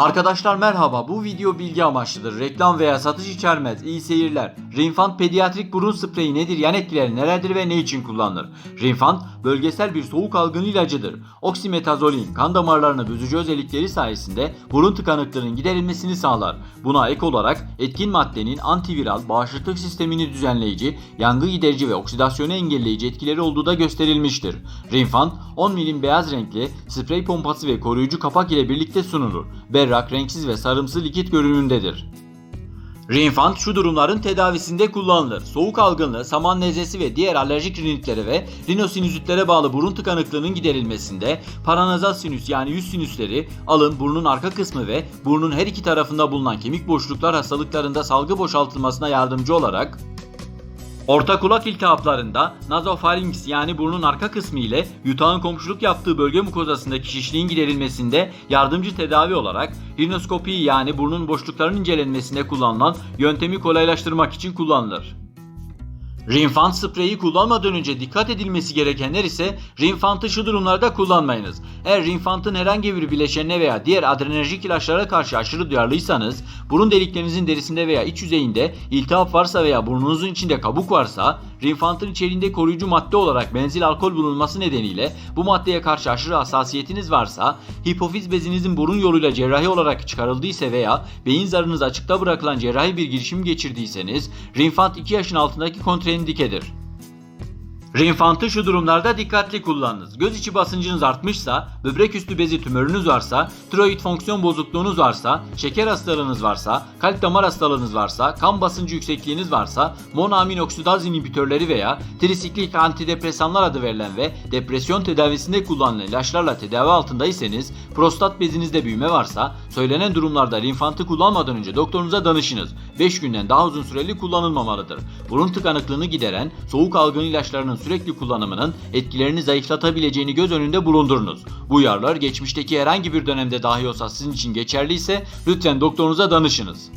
Arkadaşlar merhaba bu video bilgi amaçlıdır. Reklam veya satış içermez. İyi seyirler. Rinfant pediatrik burun spreyi nedir? Yan etkileri nelerdir ve ne için kullanılır? Rinfant bölgesel bir soğuk algın ilacıdır. Oksimetazolin kan damarlarını büzücü özellikleri sayesinde burun tıkanıklığının giderilmesini sağlar. Buna ek olarak etkin maddenin antiviral, bağışıklık sistemini düzenleyici, yangı giderici ve oksidasyonu engelleyici etkileri olduğu da gösterilmiştir. Rinfant 10 milim beyaz renkli sprey pompası ve koruyucu kapak ile birlikte sunulur. Berrak, renksiz ve sarımsı likit görünümündedir. Rinfant şu durumların tedavisinde kullanılır. Soğuk algınlığı, saman nezlesi ve diğer alerjik rinitlere ve rinosinüzitlere bağlı burun tıkanıklığının giderilmesinde, paranazal sinüs yani yüz sinüsleri, alın, burnun arka kısmı ve burnun her iki tarafında bulunan kemik boşluklar hastalıklarında salgı boşaltılmasına yardımcı olarak Orta kulak iltihaplarında nazofarinks yani burnun arka kısmı ile yutağın komşuluk yaptığı bölge mukozasındaki şişliğin giderilmesinde yardımcı tedavi olarak rinoskopi yani burnun boşluklarının incelenmesinde kullanılan yöntemi kolaylaştırmak için kullanılır. Rinfant spreyi kullanmadan önce dikkat edilmesi gerekenler ise rinfantı şu durumlarda kullanmayınız. Eğer rinfantın herhangi bir bileşenine veya diğer adrenerjik ilaçlara karşı aşırı duyarlıysanız, burun deliklerinizin derisinde veya iç yüzeyinde iltihap varsa veya burnunuzun içinde kabuk varsa, rinfantın içeriğinde koruyucu madde olarak benzil alkol bulunması nedeniyle bu maddeye karşı aşırı hassasiyetiniz varsa, hipofiz bezinizin burun yoluyla cerrahi olarak çıkarıldıysa veya beyin zarınız açıkta bırakılan cerrahi bir girişim geçirdiyseniz, rinfant 2 yaşın altındaki kontraindikedir. Rinfantı şu durumlarda dikkatli kullanınız. Göz içi basıncınız artmışsa, böbrek üstü bezi tümörünüz varsa, tiroid fonksiyon bozukluğunuz varsa, şeker hastalığınız varsa, kalp damar hastalığınız varsa, kan basıncı yüksekliğiniz varsa, monoamin oksidaz inhibitörleri veya trisiklik antidepresanlar adı verilen ve depresyon tedavisinde kullanılan ilaçlarla tedavi altındaysanız, prostat bezinizde büyüme varsa, söylenen durumlarda rinfantı kullanmadan önce doktorunuza danışınız. 5 günden daha uzun süreli kullanılmamalıdır. Burun tıkanıklığını gideren, soğuk algın ilaçlarının sürekli kullanımının etkilerini zayıflatabileceğini göz önünde bulundurunuz. Bu uyarılar geçmişteki herhangi bir dönemde dahi olsa sizin için geçerliyse lütfen doktorunuza danışınız.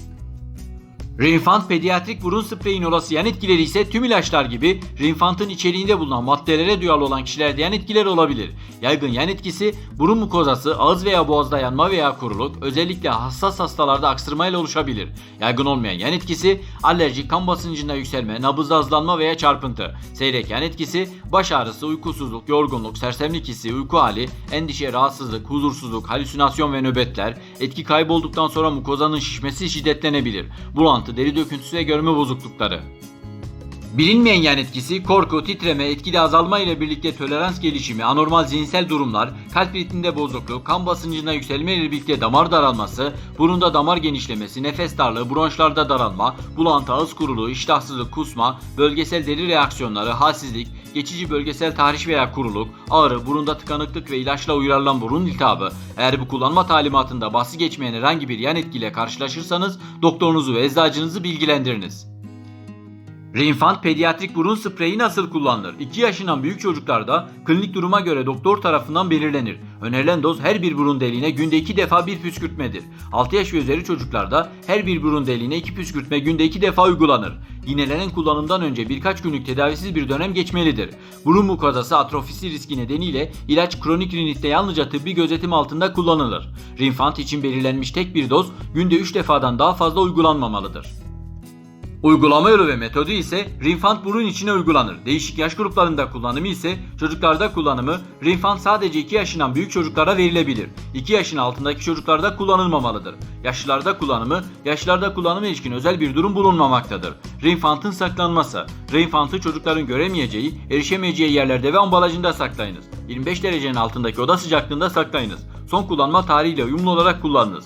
Rinfant pediatrik burun spreyin olası yan etkileri ise tüm ilaçlar gibi rinfantın içeriğinde bulunan maddelere duyarlı olan kişilerde yan etkiler olabilir. Yaygın yan etkisi burun mukozası, ağız veya boğazda yanma veya kuruluk, özellikle hassas hastalarda aksırmayla oluşabilir. Yaygın olmayan yan etkisi alerjik, kan basıncında yükselme, nabızda hızlanma veya çarpıntı. Seyrek yan etkisi baş ağrısı, uykusuzluk, yorgunluk, sersemlik hissi, uyku hali, endişe, rahatsızlık, huzursuzluk, halüsinasyon ve nöbetler. Etki kaybolduktan sonra mukozanın şişmesi şiddetlenebilir. Bulantı, deri döküntüsü ve görme bozuklukları. Bilinmeyen yan etkisi, korku, titreme, etkili azalma ile birlikte tolerans gelişimi, anormal zihinsel durumlar, kalp ritminde bozukluk, kan basıncında yükselme ile birlikte damar daralması, burunda damar genişlemesi, nefes darlığı, bronşlarda daralma, bulantı, ağız kuruluğu, iştahsızlık, kusma, bölgesel deri reaksiyonları, halsizlik, geçici bölgesel tahriş veya kuruluk, ağrı, burunda tıkanıklık ve ilaçla uyarılan burun iltihabı. Eğer bu kullanma talimatında bahsi geçmeyen herhangi bir yan etkiyle karşılaşırsanız doktorunuzu ve eczacınızı bilgilendiriniz. Rinfant pediatrik burun spreyi nasıl kullanılır? 2 yaşından büyük çocuklarda klinik duruma göre doktor tarafından belirlenir. Önerilen doz her bir burun deliğine günde 2 defa bir püskürtmedir. 6 yaş ve üzeri çocuklarda her bir burun deliğine 2 püskürtme günde 2 defa uygulanır. Yinelenen kullanımdan önce birkaç günlük tedavisiz bir dönem geçmelidir. Burun mukozası atrofisi riski nedeniyle ilaç kronik rinitte yalnızca tıbbi gözetim altında kullanılır. Rinfant için belirlenmiş tek bir doz günde 3 defadan daha fazla uygulanmamalıdır. Uygulama yolu ve metodu ise Rinfant burun içine uygulanır. Değişik yaş gruplarında kullanımı ise çocuklarda kullanımı Rinfant sadece 2 yaşından büyük çocuklara verilebilir. 2 yaşın altındaki çocuklarda kullanılmamalıdır. Yaşlılarda kullanımı, yaşlılarda kullanıma ilişkin özel bir durum bulunmamaktadır. Rinfant'ın saklanması. Rinfant'ı çocukların göremeyeceği, erişemeyeceği yerlerde ve ambalajında saklayınız. 25 derecenin altındaki oda sıcaklığında saklayınız. Son kullanma tarihiyle uyumlu olarak kullanınız.